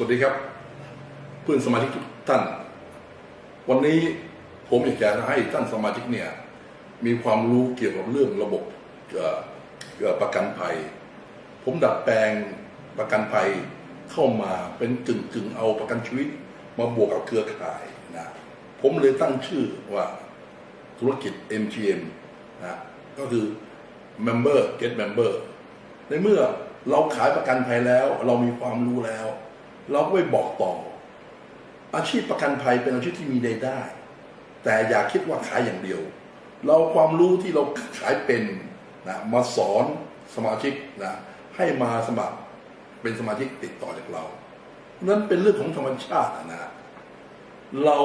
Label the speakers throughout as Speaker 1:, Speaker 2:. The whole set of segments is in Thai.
Speaker 1: สวัสดีครับ เพื่อนสมาชิกทุกท่าน วันนี้ผมอยากจะให้ท่านสมาชิกเนี่ย มีความรู้เกี่ยวกับเรื่องระบบประกันภัย ผมดัดแปลงประกันภัยเข้ามาเป็นกึ่งกึ่งเอาประกันชีวิต มาบวกกับเครือข่ายนะผมเลยตั้งชื่อว่าธุรกิจ MGM นะก็คือ Member Get Member ในเมื่อเราขายประกันภัยแล้ว เรามีความรู้แล้ว เราก็ไปบอกต่อ อาชีพประกันภัยเป็นอาชีพที่มีรายได้ แต่อย่าคิดว่าขายอย่างเดียว เราความรู้ที่เราขายเป็นนะมาสอนสมาชิกนะให้มาสมัครเป็นสมาชิกติดต่อจากเรา นั้นเป็นเรื่องของธรรมชาตินะเรา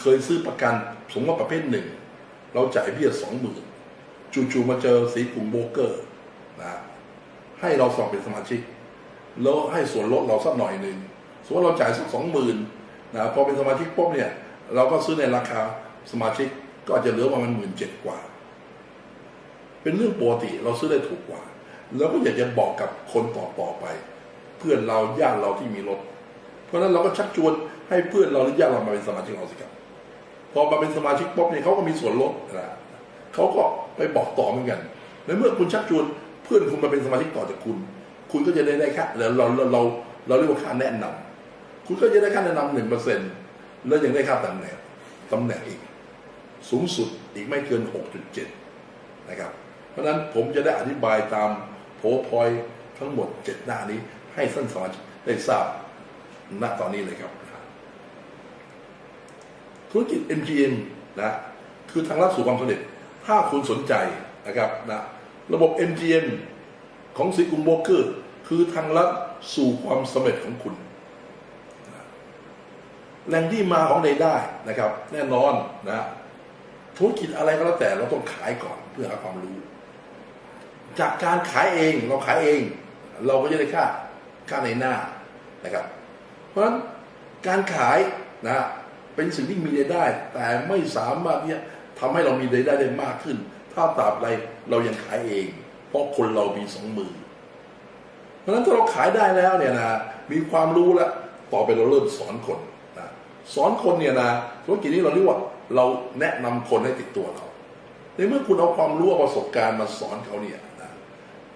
Speaker 1: เคยซื้อประกันสมมติว่าประเภทหนึ่ง เราจ่ายเบี้ยสองหมื่นจู่ๆมาเจอสีกลุ่มโบเกอร์นะให้เราสอบเป็นสมาชิก แล้วให้ส่วนลดเราสักหน่อยหนึ่งสมมติเราจ่ายสักสองหมื่นนะพอเป็นสมาชิกปุ๊บเนี่ย เราก็ซื้อในราคาสมาชิกก็อาจจะเหลือประมาณหมื่นเจ็ดกว่า เป็นเรื่องปกติเราซื้อได้ถูกกว่า แล้วก็อยากจะบอกกับคนต่อต่อๆไป เพื่อนเราญาติเราที่มีรถ เพราะฉะนั้นเราก็ชักชวนให้เพื่อนเราหรือญาติเรามาเป็นสมาชิกเราสิครับพอมาเป็นสมาชิกปุ๊บเนี่ยเขาก็มีส่วนลดนะเขาก็ไปบอกต่อเหมือนกันในเมื่อคุณชักชวนเพื่อนคุณมาเป็นสมาชิกต่อจากคุณ คุณก็จะได้ได้ค่าเราเราเราเราเรียกว่าค่าแนะนำคุณก็จะได้ค่าแนะนำหนึ่งเปอร์เซ็นต์แล้วยังได้ค่าตำแหน่งตำแหน่งอีก สูงสุดอีกไม่เกิน 6.7 นะครับ เพราะฉะนั้นผมจะได้อธิบายตามโพพอยทั้งหมด 7 หน้านี้ ให้ท่านสมาชิกได้ทราบณตอนนี้เลยครับ ธุรกิจ MGM นะคือทางลัดสู่ความสำเร็จถ้าคุณสนใจนะครับนะระบบ MGM ของสีกุงโบกเกอร์ คือทางลัดสู่ความสำเร็จของคุณ แหล่งที่มาของรายได้นะครับ แน่นอนนะธุรกิจอะไรก็แล้วแต่เราต้องขายก่อนเพื่อหาความรู้ จากการขายเองเราขายเอง เราก็จะได้ค่าค่าในหน้านะครับ เพราะฉะนั้นการขายนะเป็นสิ่งที่มีรายได้ แต่ไม่สามารถที่จะทำให้เรามีรายได้ได้มากขึ้น ถ้าตราบใดเรายังขายเอง เพราะคนเรามีสองมือ เพราะฉะนั้นถ้าเราขายได้แล้วเนี่ยนะมีความรู้แล้วต่อไปเราเริ่มสอนคนนะสอนคนเนี่ยนะธุรกิจนี้เราเรียกว่าเราแนะนำคนให้ติดตัวเราในเมื่อคุณเอาความรู้ประสบการณ์มาสอนเขาเนี่ยนะ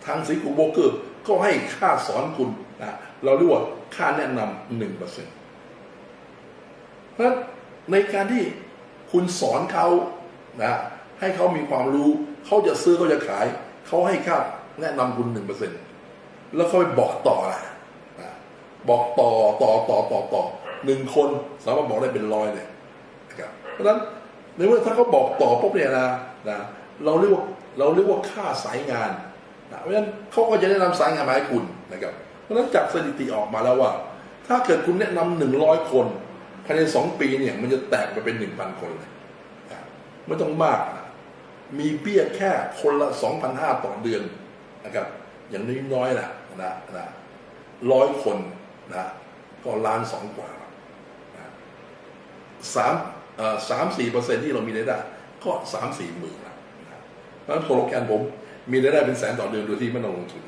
Speaker 1: ทางสีกูโบรกเกอร์ก็ให้ค่าสอนคุณนะเราเรียกว่าค่าแนะนำหนึ่งเปอร์เซ็นต์เพราะฉะนั้นในการที่คุณสอนเขานะให้เขามีความรู้เขาจะซื้อเขาจะขาย เขาให้ค่าแนะนำคุณหนึ่งเปอร์เซ็นต์แล้วเขาไปบอกต่อนะนะบอกต่อต่อต่อต่อต่อหนึ่งคนสามารถบอกได้เป็นร้อยเลยนะครับเพราะฉะนั้นในเมื่อถ้าเขาบอกต่อปุ๊บเนี่ยนะนะเราเรียกว่าเราเรียกว่าค่าสายงานนะเพราะฉะนั้นเขาก็จะแนะนำสายงานมาให้คุณนะครับ เพราะฉะนั้นจากสถิติออกมาแล้วว่า ถ้าเกิดคุณแนะนำหนึ่งร้อยคนภายในสองปีเนี่ยมันจะแตกไปเป็นหนึ่งพันคนเลยนะไม่ต้องมากนะ มีเบี้ยแค่คนละสองพันห้าต่อเดือนนะครับ อย่างน้อยๆนะนะนะร้อยคนนะก็ล้านสองกว่าสามเอ่อสามสี่เปอร์เซ็นที่เรามีรายได้ ก็สามสี่หมื่นละนะเพราะฉะนั้นโปรแกรมผมมีรายได้เป็นแสนต่อเดือนโดยที่ไม่ต้องลงทุน